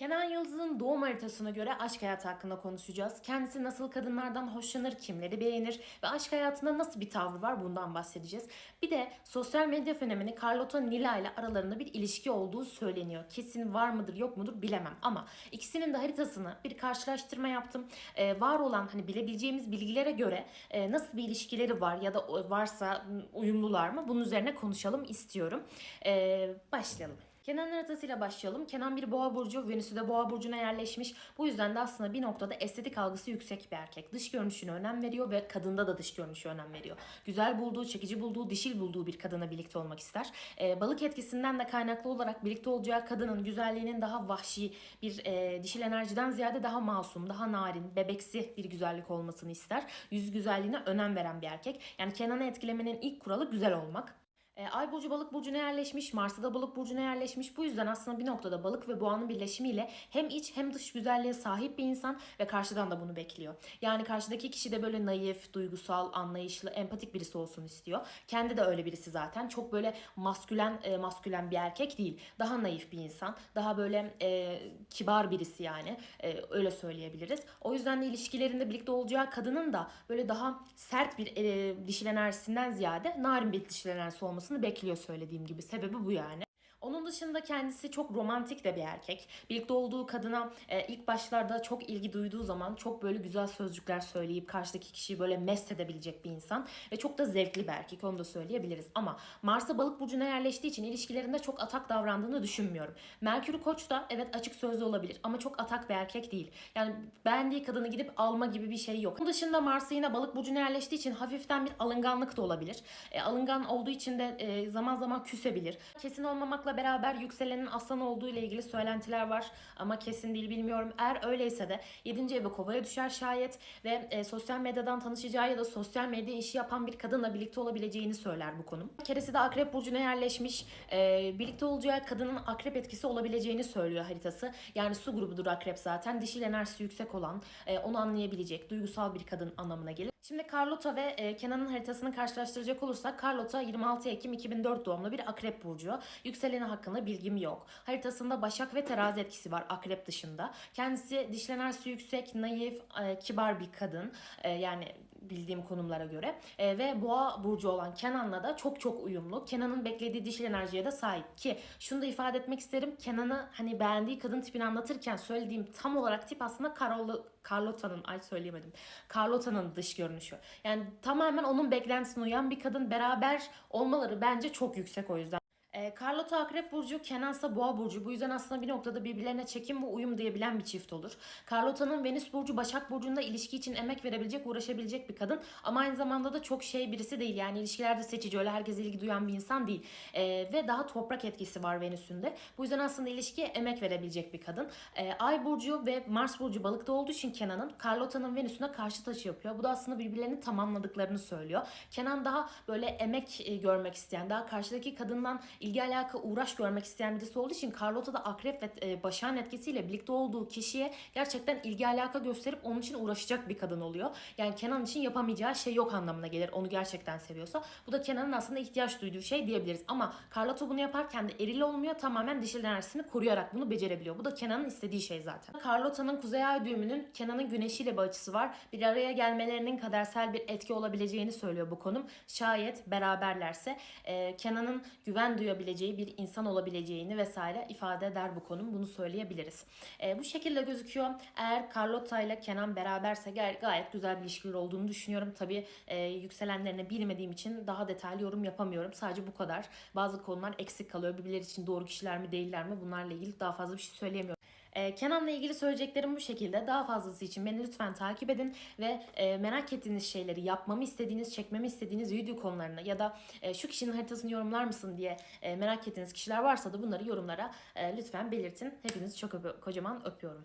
Kenan Yıldız'ın doğum haritasına göre aşk hayatı hakkında konuşacağız. Kendisi nasıl kadınlardan hoşlanır, kimleri beğenir ve aşk hayatında nasıl bir tavrı var bundan bahsedeceğiz. Bir de sosyal medya fenomeni Carlota Nila ile aralarında bir ilişki olduğu söyleniyor. Kesin var mıdır yok mudur bilemem ama ikisinin de haritasını bir karşılaştırma yaptım. Ee, var olan hani bilebileceğimiz bilgilere göre e, nasıl bir ilişkileri var ya da varsa uyumlular mı bunun üzerine konuşalım istiyorum. Ee, başlayalım. Kenan haritasıyla başlayalım. Kenan bir boğa burcu, Venüs'ü de boğa burcuna yerleşmiş. Bu yüzden de aslında bir noktada estetik algısı yüksek bir erkek. Dış görünüşüne önem veriyor ve kadında da dış görünüşe önem veriyor. Güzel bulduğu, çekici bulduğu, dişil bulduğu bir kadına birlikte olmak ister. Ee, balık etkisinden de kaynaklı olarak birlikte olacağı kadının güzelliğinin daha vahşi bir e, dişil enerjiden ziyade daha masum, daha narin, bebeksi bir güzellik olmasını ister. Yüz güzelliğine önem veren bir erkek. Yani Kenan'ı etkilemenin ilk kuralı güzel olmak. E, Ay burcu balık burcuna yerleşmiş, Mars'ta da balık burcuna yerleşmiş. Bu yüzden aslında bir noktada balık ve boğanın birleşimiyle hem iç hem dış güzelliğe sahip bir insan ve karşıdan da bunu bekliyor. Yani karşıdaki kişi de böyle naif, duygusal, anlayışlı, empatik birisi olsun istiyor. Kendi de öyle birisi zaten. Çok böyle maskülen e, maskülen bir erkek değil. Daha naif bir insan. Daha böyle e, kibar birisi yani. E, öyle söyleyebiliriz. O yüzden de ilişkilerinde birlikte olacağı kadının da böyle daha sert bir e, dişil enerjisinden ziyade narin bir dişil enerjisi olmasını bekliyor söylediğim gibi. Sebebi bu yani. Onun dışında kendisi çok romantik de bir erkek. Birlikte olduğu kadına e, ilk başlarda çok ilgi duyduğu zaman çok böyle güzel sözcükler söyleyip karşıdaki kişiyi böyle mest edebilecek bir insan. Ve çok da zevkli bir erkek onu da söyleyebiliriz. Ama Mars'a balık burcuna yerleştiği için ilişkilerinde çok atak davrandığını düşünmüyorum. Merkür Koç da evet açık sözlü olabilir ama çok atak bir erkek değil. Yani beğendiği kadını gidip alma gibi bir şey yok. Onun dışında Mars'a yine balık burcuna yerleştiği için hafiften bir alınganlık da olabilir. E, alıngan olduğu için de e, zaman zaman küsebilir. Kesin olmamakla beraber yükselenin aslan olduğu ile ilgili söylentiler var ama kesin değil bilmiyorum. Eğer öyleyse de 7. eve kovaya düşer şayet ve e, sosyal medyadan tanışacağı ya da sosyal medya işi yapan bir kadınla birlikte olabileceğini söyler bu konum. Keresi de akrep burcuna yerleşmiş. E, birlikte olacağı kadının akrep etkisi olabileceğini söylüyor haritası. Yani su grubudur akrep zaten. Dişil enerjisi yüksek olan, e, onu anlayabilecek, duygusal bir kadın anlamına gelir. Şimdi Carlota ve e, Kenan'ın haritasını karşılaştıracak olursak Carlota 26 Ekim 2004 doğumlu bir akrep burcu. Yükseleni hakkında bilgim yok. Haritasında Başak ve Terazi etkisi var akrep dışında. Kendisi dişil enerjisi yüksek, naif, e, kibar bir kadın. E, yani bildiğim konumlara göre. Ve boğa burcu olan Kenan'la da çok çok uyumlu. Kenan'ın beklediği dişil enerjiye de sahip ki şunu da ifade etmek isterim. Kenan'ı hani beğendiği kadın tipini anlatırken söylediğim tam olarak tip aslında Carlo, Carlota'nın ay söyleyemedim. Carlota'nın dış görünüşü. Yani tamamen onun beklentisine uyan bir kadın beraber olmaları bence çok yüksek o yüzden. E, Carlota Akrep Burcu, Kenansa Boğa Burcu. Bu yüzden aslında bir noktada birbirlerine çekim ve uyum diyebilen bir çift olur. Carlota'nın Venüs Burcu, Başak Burcu'nda ilişki için emek verebilecek, uğraşabilecek bir kadın. Ama aynı zamanda da çok şey birisi değil. Yani ilişkilerde seçici, öyle herkes ilgi duyan bir insan değil. E, ve daha toprak etkisi var Venüs'ün de. Bu yüzden aslında ilişkiye emek verebilecek bir kadın. E, Ay Burcu ve Mars Burcu balıkta olduğu için Kenan'ın Carlota'nın Venüs'üne karşı taşı yapıyor. Bu da aslında birbirlerini tamamladıklarını söylüyor. Kenan daha böyle emek e, görmek isteyen, daha karşıdaki kadından ilgi alaka uğraş görmek isteyen birisi olduğu için Carlota da akrep ve e, başağın etkisiyle birlikte olduğu kişiye gerçekten ilgi alaka gösterip onun için uğraşacak bir kadın oluyor. Yani Kenan için yapamayacağı şey yok anlamına gelir. Onu gerçekten seviyorsa. Bu da Kenan'ın aslında ihtiyaç duyduğu şey diyebiliriz. Ama Carlota bunu yaparken de eril olmuyor. Tamamen dişil enerjisini koruyarak bunu becerebiliyor. Bu da Kenan'ın istediği şey zaten. Carlota'nın kuzey ay düğümünün Kenan'ın güneşiyle bir açısı var. Bir araya gelmelerinin kadersel bir etki olabileceğini söylüyor bu konum. Şayet beraberlerse e, Kenan'ın güven duyabileceği bir insan olabileceğini vesaire ifade eder bu konum. Bunu söyleyebiliriz. E, bu şekilde gözüküyor. Eğer Carlota ile Kenan beraberse gay- gayet güzel bir ilişkiler olduğunu düşünüyorum. Tabii e, yükselenlerini bilmediğim için daha detaylı yorum yapamıyorum. Sadece bu kadar. Bazı konular eksik kalıyor. Birbirleri için doğru kişiler mi değiller mi bunlarla ilgili daha fazla bir şey söyleyemiyorum. Ee, Kenan'la ilgili söyleyeceklerim bu şekilde. Daha fazlası için beni lütfen takip edin ve e, merak ettiğiniz şeyleri, yapmamı istediğiniz, çekmemi istediğiniz video konularını ya da e, şu kişinin haritasını yorumlar mısın diye e, merak ettiğiniz kişiler varsa da bunları yorumlara e, lütfen belirtin. Hepinizi çok öpü- kocaman öpüyorum.